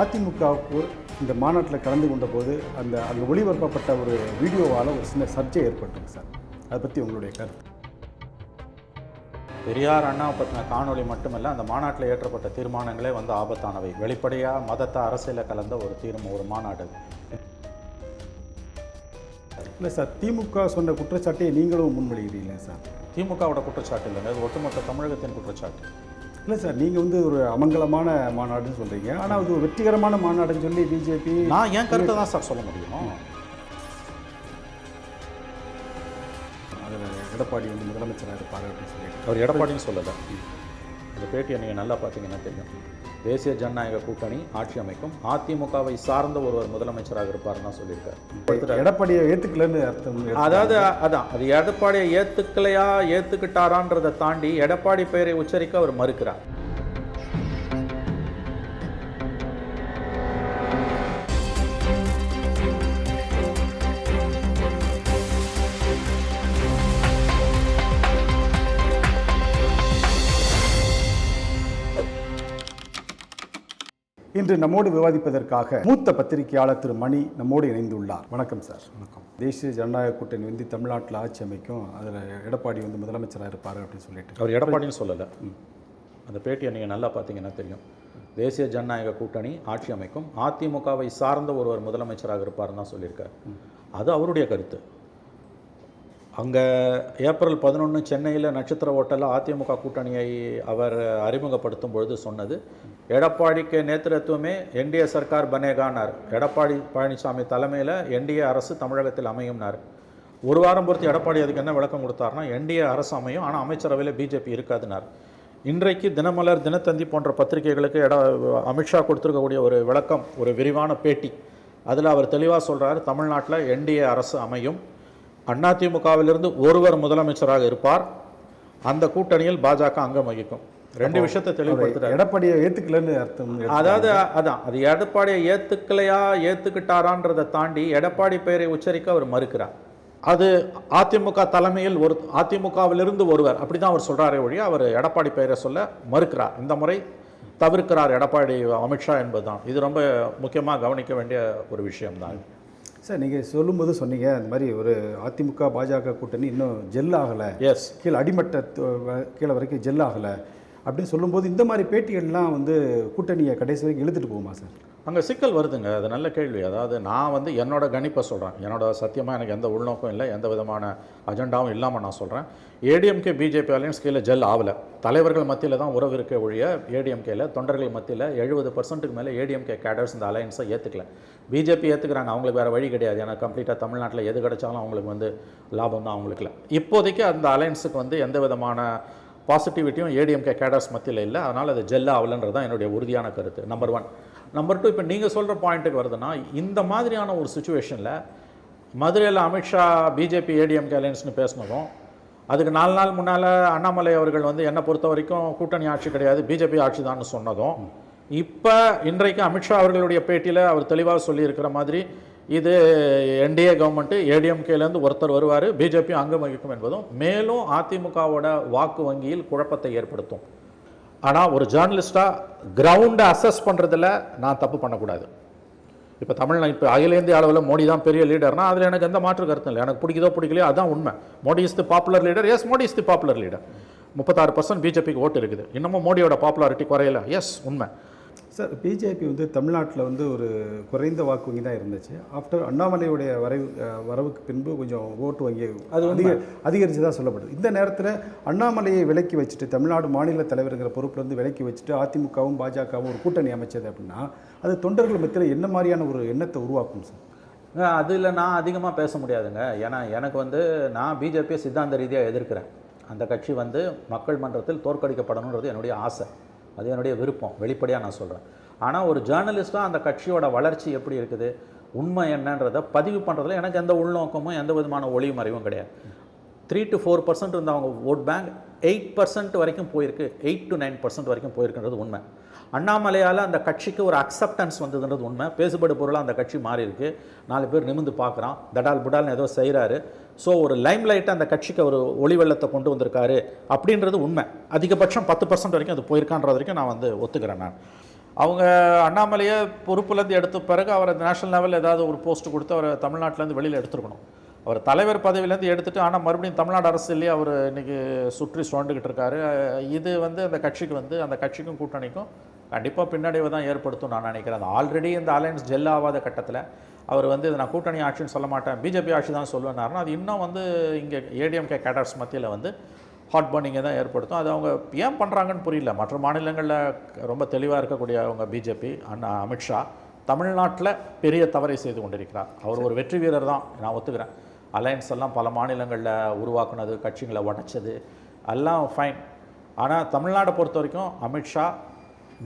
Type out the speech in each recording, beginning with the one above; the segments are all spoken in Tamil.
அதிமுகவுக்கு இந்த மாநாட்டில் கலந்து கொண்ட போது அந்த அங்கே ஒளிபரப்பப்பட்ட ஒரு வீடியோவால் ஒரு சின்ன சர்ச்சை ஏற்பட்டது சார். அதை பற்றி உங்களுடைய கருத்து? பெரியார் அண்ணா பற்றின காணொளி மட்டுமல்ல அந்த மாநாட்டில் ஏற்றப்பட்ட தீர்மானங்களே வந்து ஆபத்தானவை. வெளிப்படையாக மதத்தை அரசியலில் கலந்த ஒரு தீர்மானம் ஒரு மாநாடு. இல்லை சார் திமுக சொன்ன குற்றச்சாட்டை நீங்களும் முன்மொழிகிறீங்களே சார். திமுகவோட குற்றச்சாட்டு இல்லைங்க இது ஒட்டுமொத்த தமிழகத்தின் குற்றச்சாட்டு. இல்லை சார் நீங்கள் வந்து ஒரு அமங்கலமான மாநாடுன்னு சொல்கிறீங்க ஆனால் அது ஒரு வெற்றிகரமான மாநாடுன்னு சொல்லி பிஜேபி நான் என் கருத்தை தான் சார் சொல்ல முடியும். அதில் எடப்பாடி வந்து முதலமைச்சராக இருப்பார் அப்படின்னு சொல்லிட்டு. அவர் எடப்பாடின்னு சொல்லலை. இந்த பேட்டியை நீங்கள் நல்லா பார்த்தீங்கன்னா தெரியும். தேசிய ஜனநாயக கூட்டணி ஆட்சி அமைக்கும். அதிமுகவை சார்ந்த ஒருவர் முதலமைச்சராக இருப்பாருன்னு தான் சொல்லியிருக்காரு. எடப்பாடியை ஏற்றுக்கலன்னு அர்த்தம் அதாவது அதான் அது எடப்பாடியை ஏத்துக்கலையா ஏத்துக்கிட்டாரான்றதை தாண்டி எடப்பாடி பெயரை உச்சரிக்க அவர் மறுக்கிறார். இன்று நம்மோடு விவாதிப்பதற்காக மூத்த பத்திரிகையாளர் திரு மணி நம்மோடு இணைந்துள்ளார். வணக்கம் சார். வணக்கம். தேசிய ஜனநாயக கூட்டணி வந்து தமிழ்நாட்டில் ஆட்சி அமைக்கும் அதில் எடப்பாடி வந்து முதலமைச்சராக இருப்பார் அப்படின்னு சொல்லிட்டு. அவர் எடப்பாடின்னு சொல்லலை. அந்த பேட்டியை நீங்கள் நல்லா பார்த்தீங்கன்னா தெரியும். தேசிய ஜனநாயக கூட்டணி ஆட்சி அமைக்கும். அதிமுகவை சார்ந்த ஒருவர் முதலமைச்சராக இருப்பாருன்னு தான் சொல்லியிருக்காரு. அது அவருடைய கருத்து. அங்கே ஏப்ரல் பதினொன்று சென்னையில் நட்சத்திர ஓட்டலில் அதிமுக கூட்டணியை அவர் அறிமுகப்படுத்தும் பொழுது சொன்னது எடப்பாடிக்கு நேத்திரத்துவமே என்டிஏ சர்க்கார் பனேகானார் எடப்பாடி பழனிசாமி தலைமையில் என்டிஏ அரசு தமிழகத்தில் அமையும்னார். ஒரு வாரம் பொறுத்து எடப்பாடி அதுக்கு என்ன விளக்கம் கொடுத்தாருன்னா என்டிஏ அரசு அமையும் ஆனால் அமைச்சரவையில் பிஜேபி இருக்காதுனார் இன்றைக்கு தினமலர் தினத்தந்தி போன்ற பத்திரிகைகளுக்கு எட அமித்ஷா கொடுத்துருக்கக்கூடிய ஒரு விளக்கம் ஒரு விரிவான பேட்டி. அதில் அவர் தெளிவாக சொல்கிறார் தமிழ்நாட்டில் என்டிஏ அரசு அமையும் அதிமுகவிலிருந்து ஒருவர் முதலமைச்சராக இருப்பார். அந்த கூட்டணியில் பாஜக அங்கம் வகிக்கும். ரெண்டு விஷயத்தை தெளிவுபடுத்துறாரு. எடப்பாடியை ஏற்றுக்கலன்னு அர்த்தம் அதாவது அதான் அது எடப்பாடியை ஏத்துக்கலையா ஏத்துக்கிட்டாரான்றதை தாண்டி எடப்பாடி பெயரை உச்சரிக்க அவர் மறுக்கிறார். அது அதிமுக தலைமையில் ஒரு அதிமுகவிலிருந்து ஒருவர் அப்படி தான் அவர் சொல்றாரே ஒழிய அவர் எடப்பாடி பெயரை சொல்ல மறுக்கிறார். இந்த முறை தவிர்க்கிறார் எடப்பாடி அமித்ஷா என்பதுதான். இது ரொம்ப முக்கியமாக கவனிக்க வேண்டிய ஒரு விஷயம்தான். சார் நீங்கள் சொல்லும்போது சொன்னீங்க அந்த மாதிரி ஒரு அதிமுக பாஜக கூட்டணி இன்னும் ஜெல் ஆகலை. எஸ் கீழே அடிமட்ட கீழே வரைக்கும் ஜெல் ஆகலை. அப்படின்னு சொல்லும்போது இந்த மாதிரி பேட்டிகள்லாம் வந்து கூட்டணியை கடைசி வரைக்கும் இழுத்துட்டு போகுமா சார்? அங்கே சிக்கல் வருதுங்க. அது நல்ல கேள்வி. அதாவது நான் வந்து என்னோட கணிப்பை சொல்கிறேன் என்னோட சத்தியமாக எனக்கு எந்த உள்நோக்கம் இல்லை. எந்த விதமான அஜெண்டாவும் இல்லாமல் நான் சொல்கிறேன் ஏடிஎம்கே பிஜேபி அலையன்ஸ் கீழே ஜெல் ஆகலை தலைவர்கள் மத்தியில் தான் உறவு இருக்க ஒழிய ஏடிஎம்கேயில் தொண்டர்கள் மத்தியில் எழுபது பர்சன்ட்டுக்கு மேலே ஏடிஎம்கே கேடர்ஸ் இந்த அலையன்ஸை ஏற்றுக்கல பிஜேபி ஏற்றுக்கிறாங்க அவங்களுக்கு வேறு வழி கிடையாது. ஏன்னா கம்ப்ளீட்டாக தமிழ்நாட்டில் எது கிடைச்சாலும் அவங்களுக்கு வந்து லாபம் தான் அவங்களுக்குல இப்போதைக்கு அந்த அலையன்ஸுக்கு வந்து எந்த விதமான பாசிட்டிவிட்டியும் ஏடிஎம்கே கேடர்ஸ் மத்தியில் இல்லை. அதனால் அது ஜெல்ல ஆகலைன்றது தான் என்னுடைய உறுதியான கருத்து நம்பர் ஒன் நம்பர் டூ இப்போ நீங்கள் சொல்கிற பாயிண்ட்டுக்கு வருதுன்னா இந்த மாதிரியான ஒரு சுச்சுவேஷனில் மதுரையில் அமித்ஷா பிஜேபி ஏடிஎம்கே அலையன்ஸ்னு பேசினதும் அதுக்கு நாலு நாள் முன்னால் அண்ணாமலை அவர்கள் வந்து என்னை பொறுத்த வரைக்கும் கூட்டணி ஆட்சி கிடையாது பிஜேபி ஆட்சி தான் சொன்னதும். இப்போ இன்றைக்கு அமித்ஷா அவர்களுடைய பேட்டியில் அவர் தெளிவாக சொல்லியிருக்கிற மாதிரி இது என்டிஏ கவர்மெண்ட்டு ஏடிஎம்கேலேருந்து ஒருத்தர் வருவார் பிஜேபி அங்கம் வகிக்கும் என்பதும் மேலும் அதிமுகவோட வாக்கு வங்கியில் குழப்பத்தை ஏற்படுத்தும். ஆனால் ஒரு ஜேர்னலிஸ்ட்டாக கிரவுண்டை அசஸ் பண்ணுறதுல நான் தப்பு பண்ணக்கூடாது. இப்போ தமிழ் இப்போ அகில இந்திய அளவில் மோடி தான் பெரிய லீடர்னா அதில் எனக்கு எந்த மாற்று கருத்தும் இல்லை. எனக்கு பிடிக்குதோ பிடிக்கலையோ அதான் உண்மை. Modi is the popular leader yes Modi is the popular leader முப்பத்தாறு பர்சன்ட் பிஜேபிக்கு ஓட்டு இருக்குது. இன்னமும் மோடியோட பாப்புலாரிட்டி குறையல. எஸ் உண்மை. சார் பிஜேபி வந்து தமிழ்நாட்டில் வந்து ஒரு குறைந்த வாக்கு வங்கி தான் இருந்துச்சு. ஆஃப்டர் அண்ணாமலையுடைய வரைவு வரவுக்கு பின்பு கொஞ்சம் ஓட்டு வங்கி அது அதிக அதிகரித்து தான் சொல்லப்படுது. இந்த நேரத்தில் அண்ணாமலையை விலக்கி வச்சுட்டு தமிழ்நாடு மாநில தலைவருங்கிற பொறுப்புலேருந்து விலக்கி வச்சுட்டு அதிமுகவும் பாஜகவும் ஒரு கூட்டணி அமைச்சது அப்படின்னா அது தொண்டர்கள் மத்தியில் என்ன மாதிரியான ஒரு எண்ணத்தை உருவாக்கும் சார்? அதில் நான் அதிகமாக பேச முடியாதுங்க. ஏன்னா எனக்கு வந்து நான் பிஜேபியை சித்தாந்த ரீதியாக எதிர்க்கிறேன். அந்த கட்சி வந்து மக்கள் மன்றத்தில் தோற்கடிக்கப்படணுன்றது என்னுடைய ஆசை. அது என்னுடைய விருப்பம் வெளிப்படையாக நான் சொல்கிறேன் ஆனால் ஒரு ஜேர்னலிஸ்ட்டாக அந்த கட்சியோட வளர்ச்சி எப்படி இருக்குது? உண்மை என்னன்றதை பதிவு பண்ணுறதுல எனக்கு எந்த உள்நோக்கமும் எந்த விதமான ஒளியும் அறிவும் கிடையாது. த்ரீ டு ஃபோர் பர்சன்ட் இருந்த அவங்க ஓட் பேங்க் எயிட் பர்சன்ட் வரைக்கும் போயிருக்கு. எயிட் டு நைன் பர்சன்ட் வரைக்கும் போயிருக்குன்றது உண்மை. அண்ணாமலையால் அந்த கட்சிக்கு ஒரு அக்செப்டன்ஸ் வந்ததுன்றது உண்மை. பேசுபடு பொருளாக அந்த கட்சி மாறி இருக்கு நாலு பேர் நிமிந்து பார்க்குறான். தடால் புடால்னு ஏதோ செய்கிறாரு ஸோ ஒரு லைம் லைட்டை அந்த கட்சிக்கு ஒரு ஒளி வெள்ளத்தை கொண்டு வந்திருக்காரு அப்படின்றது உண்மை. அதிகபட்சம் பத்து பர்சன்ட் வரைக்கும் அது போயிருக்கான்றது வரைக்கும் நான் வந்து ஒத்துக்கிறேன் நான். அவங்க அண்ணாமலையை பொறுப்புலேருந்து எடுத்த பிறகு அவரை நேஷனல் லெவலில் ஏதாவது ஒரு போஸ்ட் கொடுத்து அவரை தமிழ்நாட்டிலேருந்து வெளியில் எடுத்துருக்கணும். அவர் தலைவர் பதவியிலேருந்து எடுத்துட்டு ஆனால் மறுபடியும் தமிழ்நாடு அரசியல்லையே அவர் இன்றைக்கி சுற்றி சுழண்டுக்கிட்டு இருக்காரு. இது வந்து அந்த கட்சிக்கு வந்து அந்த கட்சிக்கும் கூட்டணிக்கும் கண்டிப்பாக பின்னடைவை தான் ஏற்படுத்தும் நான் நினைக்கிறேன். அது ஆல்ரெடி இந்த அலையன்ஸ் ஜெல் ஆகாத கட்டத்தில் அவர் வந்து இதை நான் கூட்டணி ஆட்சின்னு சொல்ல மாட்டேன். பிஜேபி ஆட்சி தான் சொல்லுவேன்னாருன்னா அது இன்னும் வந்து இங்கே ஏடிஎம்கே கேடர்ஸ் மத்தியில் வந்து ஹாட் பர்னிங்கை தான் ஏற்படுத்தும். அது அவங்க ஏன் பண்ணுறாங்கன்னு புரியல. மற்ற மாநிலங்களில் ரொம்ப தெளிவாக இருக்கக்கூடிய அவங்க பிஜேபி அண்ணா அமித்ஷா தமிழ்நாட்டில் பெரிய தவறை செய்து கொண்டிருக்கிறார். அவர் ஒரு வெற்றி வீரர் தான். நான் ஒத்துக்கிறேன். அலையன்ஸ் எல்லாம் பல மாநிலங்களில் உருவாக்குனது கட்சிகளை உடைச்சது எல்லாம் ஃபைன் ஆனால் தமிழ்நாடை பொறுத்த வரைக்கும் அமித்ஷா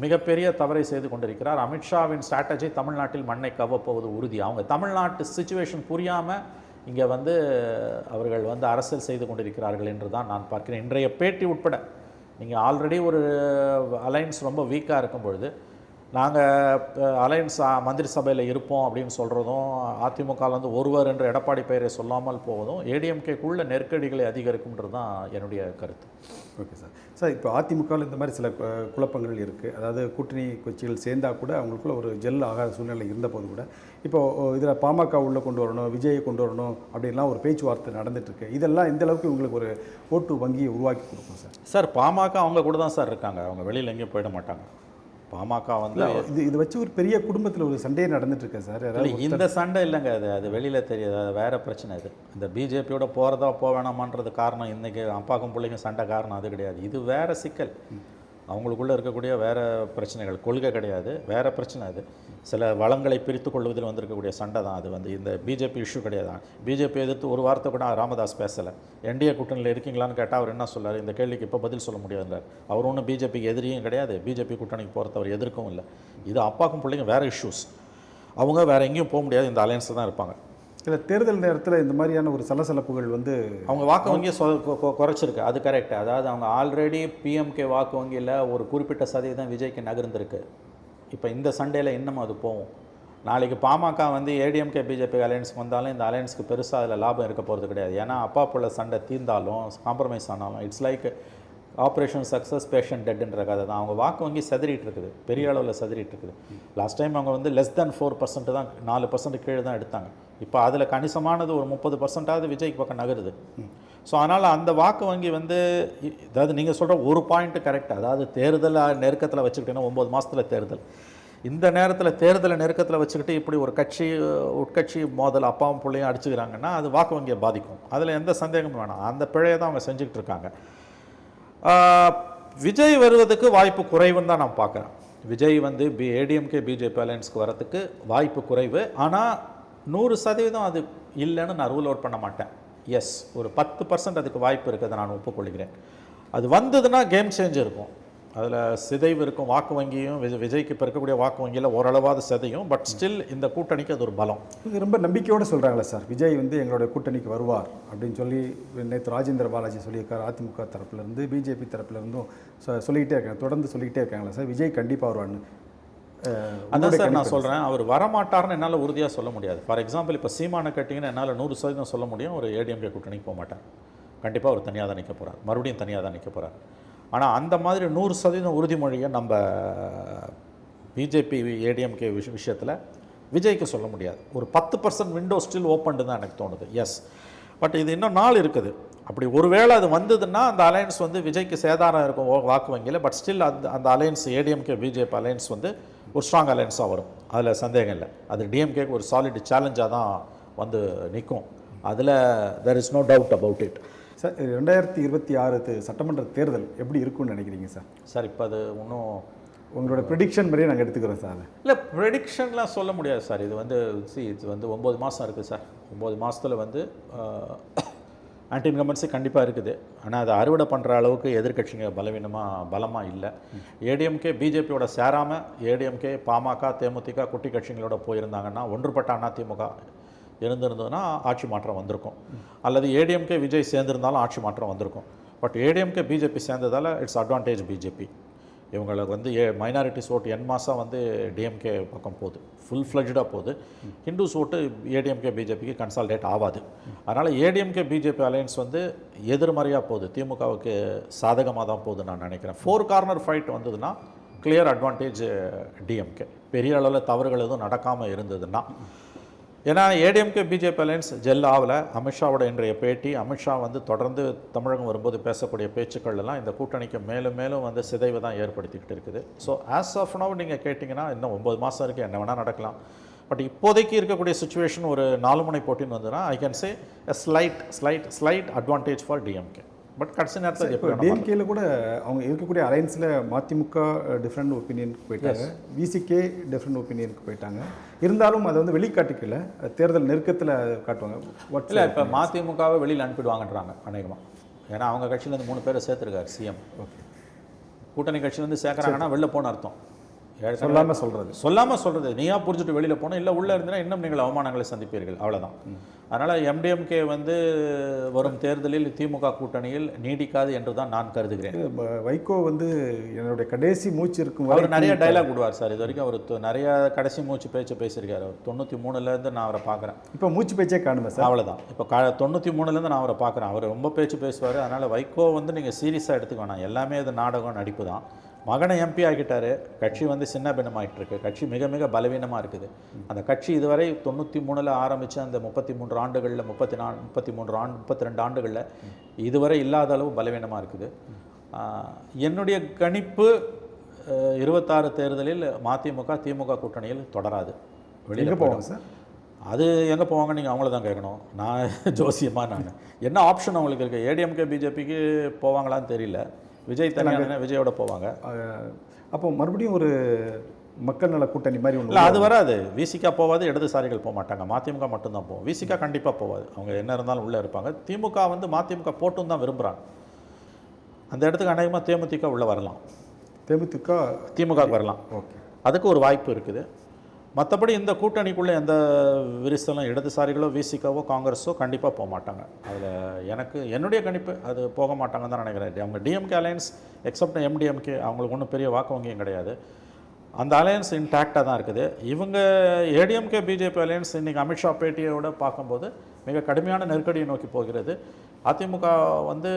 மிகப்பெரிய தவறை செய்து கொண்டிருக்கிறார். அமித்ஷாவின் ஸ்ட்ராட்டஜி தமிழ்நாட்டில் மண்ணை கவ்வப்போவது உறுதி. அவங்க தமிழ்நாட்டு சுச்சுவேஷன் புரியாமல் இங்கே வந்து அவர்கள் வந்து அரசியல் செய்து கொண்டிருக்கிறார்கள் என்று தான் நான் பார்க்கிறேன். இன்றைய பேட்டி உட்பட நீங்கள் ஆல்ரெடி ஒரு uh, அலைன்ஸ் ரொம்ப வீக்காக இருக்கும் பொழுது நாங்கள் அலையன்ஸ் மந்திரி சபையில் இருப்போம் அப்படின்னு சொல்கிறதும் அதிமுக வந்து ஒருவர் என்று எடப்பாடி பெயரை சொல்லாமல் போவதும் ஏடிஎம்கேக்குள்ள நெருக்கடிகளை அதிகரிக்கும்ன்றது தான் என்னுடைய கருத்து. Okay sir. சார் இப்போ அதிமுகவில் இந்த மாதிரி சில குழப்பங்கள் இருக்குது அதாவது கூட்டணி கட்சிகள் சேர்ந்தா கூட அவங்களுக்குள்ள ஒரு ஜெல் ஆகாத சூழ்நிலை இருந்த போது கூட இப்போ இதில் பாமக உள்ளே கொண்டு வரணும் விஜயை கொண்டு வரணும் அப்படின்லாம் ஒரு பேச்சுவார்த்தை நடந்துட்டு இருக்கு இதெல்லாம் இந்த அளவுக்கு உங்களுக்கு ஒரு ஓட்டு வங்கியை உருவாக்கி கொடுக்கும் சார்? சார் பாமக அவங்க கூட தான் சார் இருக்காங்க. அவங்க வெளியில் எங்கேயும் போயிட மாட்டாங்க. பாமக வந்து இது இது வச்சு ஒரு பெரிய குடும்பத்தில் ஒரு சண்டையே நடந்துட்டு இருக்கு சார் இந்த சண்டை இல்லைங்க அது அது வெளியில் தெரியாது அது வேற பிரச்சனை இது. இந்த பிஜேபியோட போகிறதா போக வேணாமான்றது காரணம் இன்றைக்கி அப்பாக்கும் பிள்ளைக்கும் சண்டை காரணம் அது கிடையாது. இது வேற சிக்கல். அவங்களுக்குள்ளே இருக்கக்கூடிய வேறு பிரச்சனைகள் கொள்கை கிடையாது. வேற பிரச்சனை அது. சில வளங்களை பிரித்து கொள்வதில் வந்திருக்கக்கூடிய சண்டை தான் அது வந்து. இந்த பிஜேபி இஷ்யூ கிடையாது. பிஜேபி எதிர்த்து ஒரு வார்த்தை கூட ராமதாஸ் பேசலை. என்டிஏ கூட்டணியில் இருக்கீங்களான்னு கேட்டால் அவர் என்ன சொல்லார்? இந்த கேள்விக்கு இப்போ பதில் சொல்ல முடியாதுன்றார். அவர் ஒன்றும் பிஜேபிக்கு எதிரியும் கிடையாது. பிஜேபி கூட்டணிக்கு போகிறத அவர் எதிர்க்கவும் இல்லை. இது அப்பாக்கும் பிள்ளைங்க வேறு இஷ்யூஸ் அவங்க வேறு எங்கேயும் போக முடியாது. இந்த அலையன்ஸில் தான் இருப்பாங்க. இல்லை தேர்தல் நேரத்தில் இந்த மாதிரியான ஒரு சலசலப்புகள் வந்து அவங்க வாக்கு வங்கியை சொ கொ- கொ- குறைச்சிருக்கு. அது கரெக்ட் அதாவது அவங்க ஆல்ரெடி பிஎம்கே வாக்கு வங்கியில் ஒரு குறிப்பிட்ட சதவீதம் விஜய்க்கு நகர்ந்திருக்கு. இப்போ இந்த சண்டேல இன்னும் அது போகும். நாளைக்கு பாமக வந்து ஏடிஎம்கே பிஜேபி அலையன்ஸ்க்கு வந்தாலும் இந்த அலையன்ஸ்க்கு பெருசாக அதில் லாபம் இருக்க போகிறது கிடையாது. ஏன்னா அப்பா புள்ள சண்டை தீர்ந்தாலும் காம்ப்ரமைஸ் ஆனாலும் it's like operation success patient டெட்ன்ற கதை தான். அவங்க வாக்கு வங்கி செதறிட்டு இருக்குது. பெரிய அளவில் செதறிட்டு இருக்குது. லாஸ்ட் டைம் அவங்க வந்து லெஸ் தென் ஃபோர் பர்சன்ட் தான் நாலு பர்சன்ட் கீழே தான் எடுத்தாங்க. இப்போ அதில் கணிசமானது ஒரு முப்பது பர்சன்டாவது விஜய்க்கு பக்கம் நகருது. ஸோ அதனால் அந்த வாக்கு வங்கி வந்து அதாவது நீங்கள் சொல்கிற ஒரு பாயிண்ட் கரெக்ட் அதாவது தேர்தல் நெருக்கத்தில் வச்சுக்கிட்டீங்கன்னா ஒம்பது மாதத்தில் தேர்தல். இந்த நேரத்தில் தேர்தலை நெருக்கத்தில் வச்சுக்கிட்டு இப்படி ஒரு கட்சி உட்கட்சி மோதல் அப்பாவும் பிள்ளையும் அடிச்சுக்கிறாங்கன்னா அது வாக்கு வங்கியை பாதிக்கும். அதில் எந்த சந்தேகமும் வேணாம். அந்த பிழையை தான் அவங்க செஞ்சுக்கிட்டு இருக்காங்க. விஜய் வருவதுக்கு வாய்ப்பு குறைவுன்னு தான் நான் பார்க்குறேன். விஜய் வந்து பி ஏடிஎம்கே பிஜேபி அலையன்ஸ்க்கு வரதுக்கு வாய்ப்பு குறைவு. ஆனால் நூறு சதவீதம் அது இல்லைன்னு நான் ரூல் அவுட் பண்ண மாட்டேன். எஸ் ஒரு பத்து பர்சன்ட் அதுக்கு வாய்ப்பு இருக்கிறத நான் ஒப்புக்கொள்கிறேன். அது வந்ததுன்னா கேம் சேஞ்ச் இருக்கும். அதில் சிதைவு இருக்கும் வாக்கு வங்கியும் விஜய் விஜய்க்கு இப்போ இருக்கக்கூடிய வாக்கு வங்கியில் ஓரளவாவது சிதையும் பட் ஸ்டில் இந்த கூட்டணிக்கு அது ஒரு பலம். இது ரொம்ப நம்பிக்கையோடு சொல்கிறாங்களே சார். விஜய் வந்து எங்களுடைய கூட்டணிக்கு வருவார் அப்படின்னு சொல்லி நேற்று ராஜேந்திர பாலாஜி சொல்லியிருக்காரு. அதிமுக தரப்புலேருந்து பிஜேபி தரப்புலேருந்தும் சொல்லிக்கிட்டே இருக்காங்க தொடர்ந்து சொல்லிக்கிட்டே இருக்காங்களா சார். விஜய் கண்டிப்பாக வருவார்னு. அதான் சார் நான் சொல்கிறேன் அவர் வரமாட்டார்னு என்னால் உறுதியாக சொல்ல முடியாது. ஃபார் எக்ஸாம்பிள் இப்போ சீமானை கட்டிங்கன்னா என்னால் நூறு சதவீதம் சொல்ல முடியும். ஒரு ஏடிஎம்கே கூட்டணிக்கு போக மாட்டார் கண்டிப்பாக அவர் தனியாக தான் நிற்க போகிறார் மறுபடியும் தனியாக தான் நிற்க போகிறார் ஆனால் அந்த மாதிரி நூறு சதவீதம் உறுதிமொழியை நம்ம பிஜேபி ஏடிஎம்கே விஷ விஷயத்தில் விஜய்க்கு சொல்ல முடியாது. ஒரு பத்து பர்சன்ட் விண்டோ ஸ்டில் ஓப்பன் தான் எனக்கு தோணுது. எஸ் பட் இது இன்னும் நாள் இருக்குது. அப்படி ஒருவேளை அது வந்ததுன்னா அந்த அலையன்ஸ் வந்து விஜய்க்கு சேதாரம் இருக்கும் வாக்கு வங்கியில். பட் ஸ்டில் அந்த அந்த அலையன்ஸ் ஏடிஎம்கே பிஜேபி அலையன்ஸ் வந்து ஒரு ஸ்ட்ராங் அலையன்ஸாக வரும். அதில் சந்தேகம் இல்லை. அது டிஎம்கேக்கு ஒரு சாலிட் சேலஞ்சாக தான் வந்து நிற்கும் அதில் there is no doubt about it sir ரெண்டாயிரத்தி இருபத்தி ஆறு சட்டமன்ற தேர்தல் எப்படி இருக்கும்னு நினைக்கிறீங்க சார் சார் இப்போ அது ஒன்றும் உங்களோட ப்ரிடிக்ஷன் மாதிரியே நாங்கள் எடுத்துக்கிறோம் சார் இல்லை ப்ரெடிக்ஷன்லாம் சொல்ல முடியாது சார் இது வந்து சி இது வந்து ஒம்பது மாதம் இருக்குது சார் ஒம்பது மாதத்தில் வந்து ஆன்டி இன்கம்பன்சி கண்டிப்பாக இருக்குது. ஆனால் அதை அறுவடை பண்ணுற அளவுக்கு எதிர்கட்சிங்க பலவீனமாக பலமாக இல்லை. ஏடிஎம்கே பிஜேபியோட சேராமல் ஏடிஎம்கே பாமக தேமுதிக குட்டி கட்சிகளோட போயிருந்தாங்கன்னா ஒன்றுபட்ட அதிமுக இருந்திருந்ததுன்னா ஆட்சி மாற்றம் வந்திருக்கும். அல்லது ஏடிஎம்கே விஜய் சேர்ந்திருந்தாலும் ஆட்சி மாற்றம் வந்திருக்கும். பட் ஏடிஎம்கே பிஜேபி சேர்ந்ததால் இட்ஸ் அட்வான்டேஜ் பிஜேபி. இவங்களுக்கு வந்து ஏ மைனாரிட்டிஸ் ஓட்டு என் மாதம் வந்து டிஎம்கே பக்கம் போகுது. ஃபுல் ஃப்ளஜ்டாக போகுது. ஹிந்துஸ் ஓட்டு ஏடிஎம்கே பிஜேபிக்கு கன்சால்டேட் ஆகாது. அதனால் ஏடிஎம்கே பிஜேபி அலையன்ஸ் வந்து எதிர்மறையாக போகுது. திமுகவுக்கு சாதகமாக தான் போகுது நான் நினைக்கிறேன். ஃபோர் கார்னர் ஃபைட் வந்ததுன்னா கிளியர் அட்வான்டேஜ் டிஎம்கே பெரிய அளவில் தவறுகள் எதுவும் நடக்காமல் இருந்ததுன்னா ஏன்னா ஏடிஎம்கே பிஜேபி அலையன்ஸ் ஜெல் ஆகலை அமித்ஷாவோட இன்றைய பேட்டி அமித்ஷா வந்து தொடர்ந்து தமிழகம் வரும்போது பேசக்கூடிய பேச்சுக்கள் எல்லாம் இந்த கூட்டணிக்கு மேலும் மேலும் வந்து சிதைவை தான் ஏற்படுத்திக்கிட்டு இருக்குது. ஸோ ஆஸ் ஆஃப் நவ் நீங்கள் கேட்டிங்கன்னா இன்னும் ஒம்பது மாதம் இருக்குது என்ன வேணால் நடக்கலாம். பட் இப்போதைக்கு இருக்கக்கூடிய சுச்சுவேஷன் ஒரு நாலு முனை போட்டின்னு வந்துன்னா I can say a slight slight slight advantage for DMK but கடைசி நேரத்தில் இப்போ டிஎம்கேல கூட அவங்க இருக்கக்கூடிய அலைன்ஸில் மதிமுக டிஃப்ரெண்ட் ஒப்பீனியனுக்கு போயிட்டாங்க. விசிகே டிஃப்ரெண்ட் ஒப்பீனியனுக்கு போயிட்டாங்க. இருந்தாலும் அதை வந்து வெளிக்காட்டிக்கல. தேர்தல் நெருக்கத்தில் காட்டுவாங்க. இல்லை இப்போ மதிமுகவை வெளியில் அனுப்பிடுவாங்கன்றாங்க அநேகமாக ஏன்னா அவங்க கட்சியிலேருந்து மூணு பேரை சேர்த்துருக்காரு சிஎம் கூட்டணி கட்சியிலேருந்து சேர்க்குறாங்கன்னா வெளில போன அர்த்தம். சொல்லாமல் சொல்கிறது சொல்லாமல் சொல்கிறது நீயா புரிஞ்சுட்டு வெளியில் போனால் இல்லை உள்ளே இருந்தீங்கன்னா இன்னும் நீங்கள் அவமானங்களை சந்திப்பீர்கள். அவ்வளவுதான். அதனால் எம்டிஎம்கே வந்து வரும் தேர்தலில் திமுக கூட்டணியில் நீடிக்காது என்று தான் நான் கருதுகிறேன். வைகோ வந்து என்னுடைய கடைசி மூச்சு இருக்கும் அவர் வரை நிறைய டைலாக் விடுவார் சார். இது வரைக்கும் அவர் நிறைய கடைசி மூச்சு பேச்சு பேசியிருக்காரு. அவர் தொண்ணூற்றி மூணுலேருந்து நான் அவரை பார்க்குறேன். இப்போ மூச்சு பேச்சே காணுமே சார்? அவ்வளோதான் இப்போ க தொண்ணூற்றி மூணுலேருந்து நான் அவரை பார்க்குறேன். அவர் ரொம்ப பேச்சு பேசுவார். அதனால் வைகோ வந்து நீங்கள் சீரியஸாக எடுத்துக்க வேணாம் எல்லாமே இது நாடகம் நடிப்பு தான். மகனை எம்பி ஆக்கிட்டாரு. கட்சி வந்து சின்ன பின்னமாயிட்டு இருக்கு கட்சி மிக மிக பலவீனமாக இருக்குது. அந்த கட்சி இதுவரை தொண்ணூற்றி மூணில் ஆரம்பித்த அந்த முப்பத்தி மூன்று ஆண்டுகளில் முப்பத்தி நா முப்பத்தி மூன்று ஆண்டு முப்பத்தி ரெண்டு ஆண்டுகளில் இதுவரை இல்லாத அளவு பலவீனமாக இருக்குது. என்னுடைய கணிப்பு இருபத்தாறு தேர்தலில் மதிமுக திமுக கூட்டணியில் தொடராது. வெளியில் போவாங்க சார்? அது எங்கே போவாங்க நீங்கள் அவங்கள தான் கேட்கணும். நான் ஜோசியமாக நான். என்ன ஆப்ஷன் அவங்களுக்கு இருக்குது ஏடிஎம்கே பிஜேபிக்கு போவாங்களான்னு தெரியல. விஜய் தனியாக விஜயோட போவாங்க. அப்போ மறுபடியும் ஒரு மக்கள் நல கூட்டணி மாதிரி ஒன்று இல்லை அது வராது. விசிகா போவாது இடதுசாரிகள் போக மாட்டாங்க. மதிமுக மட்டும்தான் போகும். விசிகா கண்டிப்பாக போவாது. அவங்க என்ன இருந்தாலும் உள்ளே இருப்பாங்க. திமுக வந்து மதிமுக போட்டும் தான் விரும்புகிறாங்க அந்த இடத்துக்கு அநேகமாக தேமுதிக உள்ளே வரலாம். தேமுதிக திமுக வரலாம். ஓகே. அதுக்கு ஒரு வாய்ப்பு இருக்குது. மற்றபடி இந்த கூட்டணிக்குள்ளே எந்த விரிசலும் இடதுசாரிகளோ விசிகாவோ காங்கிரஸோ கண்டிப்பாக போக மாட்டாங்க அதில் எனக்கு என்னுடைய கணிப்பு அது போக மாட்டாங்கன்னு தான் நினைக்கிறேன். அவங்க டிஎம்கே அலையன்ஸ் எக்ஸப்ட் எம்டிஎம்கே அவங்களுக்கு ஒன்றும் பெரிய வாக்கு வங்கியும் கிடையாது. அந்த அலையன்ஸ் இன்டாக்டாக தான் இருக்குது. இவங்க ஏடிஎம்கே பிஜேபி அலையன்ஸ் இன்றைக்கி அமித்ஷா பேட்டியோட பார்க்கும்போது மிக கடுமையான நெருக்கடியை நோக்கி போகிறது. அதிமுக வந்து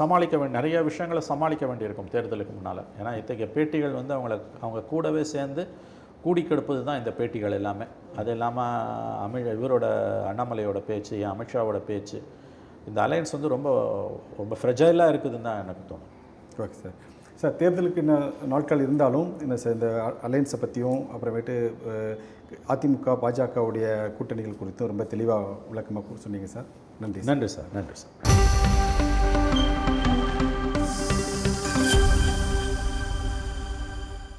சமாளிக்க வேண்டிய நிறைய விஷயங்களை சமாளிக்க வேண்டியிருக்கும் தேர்தலுக்கு முன்னால். ஏன்னா இத்தகைய பேட்டிகள் வந்து அவங்கள அவங்க கூடவே சேர்ந்து கூடி கெடுப்பது தான் இந்த பேட்டிகள் எல்லாமே. அது இல்லாமல் அமி இவரோட அண்ணாமலையோட பேச்சு அமித்ஷாவோட பேச்சு இந்த அலையன்ஸ் வந்து ரொம்ப ரொம்ப ஃப்ரெஜைலாக இருக்குதுன்னு தான் எனக்கு தோணும். Okay sir. சார் தேர்தலுக்கு இன்னும் நாட்கள் இருந்தாலும் இந்த இந்த அலையன்ஸை பற்றியும் அப்புறமேட்டு அதிமுக பாஜகவுடைய கூட்டணிகள் குறித்தும் ரொம்ப தெளிவாக விளக்கமாக சொன்னீங்க சார். நன்றி நன்றி சார். நன்றி சார்.